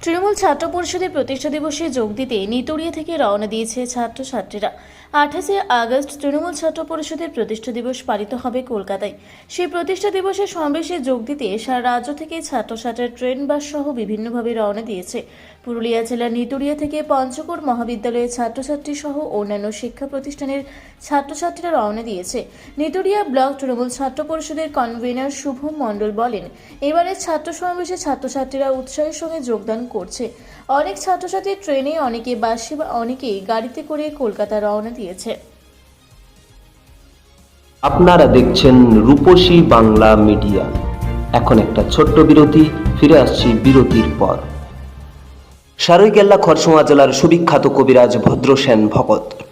তৃণমূল ছাত্র পরিষদের প্রতিষ্ঠা দিবসে যোগ দিতে নিতড়িয়া থেকে রওনা দিয়েছে ছাত্রছাত্রীরা। আঠাশে আগস্ট তৃণমূল ছাত্র পরিষদের প্রতিষ্ঠা দিবস পালিত হবে কলকাতায়। সেই প্রতিষ্ঠা দিবসের সমাবেশে যোগ দিতে সারা রাজ্য থেকে ছাত্রছাত্রীরা ট্রেন, বাস সহ বিভিন্নভাবে রওনা দিয়েছে। পুরুলিয়া জেলার নিতুড়িয়া থেকে পঞ্চকোট মহাবিদ্যালয়ের ছাত্রছাত্রী সহ অন্যান্য শিক্ষা প্রতিষ্ঠানের ছাত্রছাত্রীরা রওনা দিয়েছে। নিতুড়িয়া ব্লক তৃণমূল ছাত্র পরিষদের কনভেনার শুভম মণ্ডল বলেন, এবারের ছাত্র সমাবেশে ছাত্রছাত্রীরা উৎসাহের সঙ্গে যোগদান করছে। অনেক ছাত্রছাত্রী ট্রেনে, অনেকে বাসে বা অনেকেই গাড়িতে করে কলকাতা রওনা দিয়েছে। আপনারা দেখছেন রূপসী বাংলা মিডিয়া। এখন একটা ছোট্ট বিরতি, ফিরে আসছি বিরতির পর। সারৈকেল্লা খরসোয়া জেলার সুবিখ্যাত কবিরাজ Bhadrasen Bhagat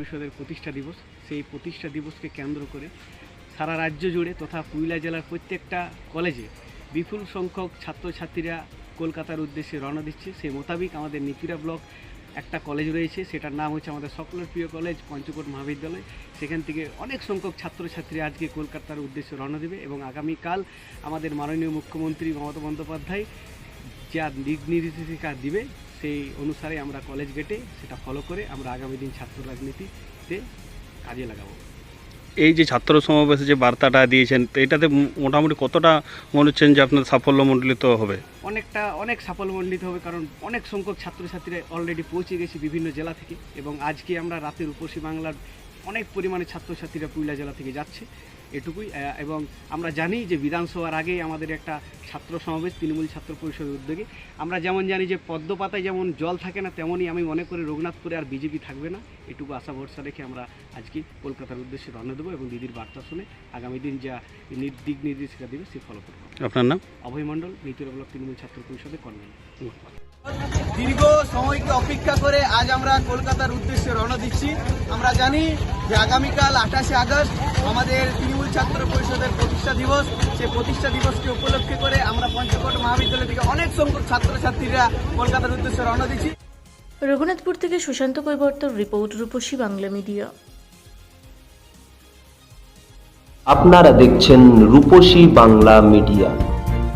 পরিষদের প্রতিষ্ঠা দিবস। সেই প্রতিষ্ঠা দিবসকে কেন্দ্র করে সারা রাজ্য জুড়ে তথা পুরুলিয়া জেলার প্রত্যেকটা কলেজে বিপুল সংখ্যক ছাত্রছাত্রীরা কলকাতার উদ্দেশ্যে রওনা দিচ্ছে। সেই মোতাবিক আমাদের নিকিরা ব্লক একটা কলেজ রয়েছে, সেটার নাম হচ্ছে আমাদের সকলের প্রিয় কলেজ, পঞ্চকোট মহাবিদ্যালয়। সেখান থেকে অনেক সংখ্যক ছাত্রছাত্রী আজকে কলকাতার উদ্দেশ্যে রওনা দেবে এবং আগামীকাল আমাদের মাননীয় মুখ্যমন্ত্রী মমতা বন্দ্যোপাধ্যায় যা দিক নির্দেশিকা দিবে সেই অনুসারে আমরা কলেজ গেটে সেটা ফলো করে আমরা আগামী দিন ছাত্র রাজনীতিতে কাজে লাগাবো। এই যে ছাত্র সমাবেশে যে বার্তাটা দিয়েছেন তো এটাতে মোটামুটি কতটা মনে হচ্ছেন যে আপনার সাফল্যমণ্ডিত হবে? অনেকটা অনেক সাফল্যমণ্ডিত হবে কারণ অনেক সংখ্যক ছাত্রছাত্রীরা অলরেডি পৌঁছে গেছে বিভিন্ন জেলা থেকে এবং আজকে আমরা রাতের উপসী বাংলার অনেক পরিমাণে ছাত্রছাত্রীরা পুরুলিয়া জেলা থেকে যাচ্ছে। এটুকুই এবং আমরা জানি যে বিধানসভার আগেই আমাদের একটা ছাত্র সমাবেশ তৃণমূল ছাত্র পরিষদের উদ্যোগে। আমরা যেমন জানি যে পদ্মপাতায় যেমন জল থাকে না তেমনই আমি মনে করি রঘুনাথপুরে আর বিজেপি থাকবে না। এটুকু আশা ভরসা রেখে আমরা আজকে কলকাতার উদ্দেশ্যে রওনা দেবো এবং দিদির বার্তা শুনে আগামী দিন যা দিক নির্দেশিকা দেবে সে ফলো করব। আপনার নাম? অভয় মণ্ডল নীতির ব্লক তৃণমূল ছাত্র পরিষদের কর্মী। দীর্ঘ সময়কে অপেক্ষা করে আজ আমরা কলকাতার উদ্দেশ্যে রওনা দিচ্ছি। আমরা জানি যে আগামীকাল আঠাশে আগস্ট আমাদের তৃণমূল ছাত্র পরিষদের প্রতিষ্ঠা দিবস। সেই প্রতিষ্ঠা দিবসকে উপলক্ষে করে আমরা পঞ্চকোট মহাবিদ্যালয় থেকে অনেক সংখ্যক ছাত্রছাত্রীরা কলকাতার উদ্দেশ্যে রওনা দিচ্ছি। রঘুনাথপুর থেকে সুশান্ত কৈবর্তন রিপোর্ট রূপসী বাংলা মিডিয়া। আপনারা দেখছেন রূপসী বাংলা মিডিয়া।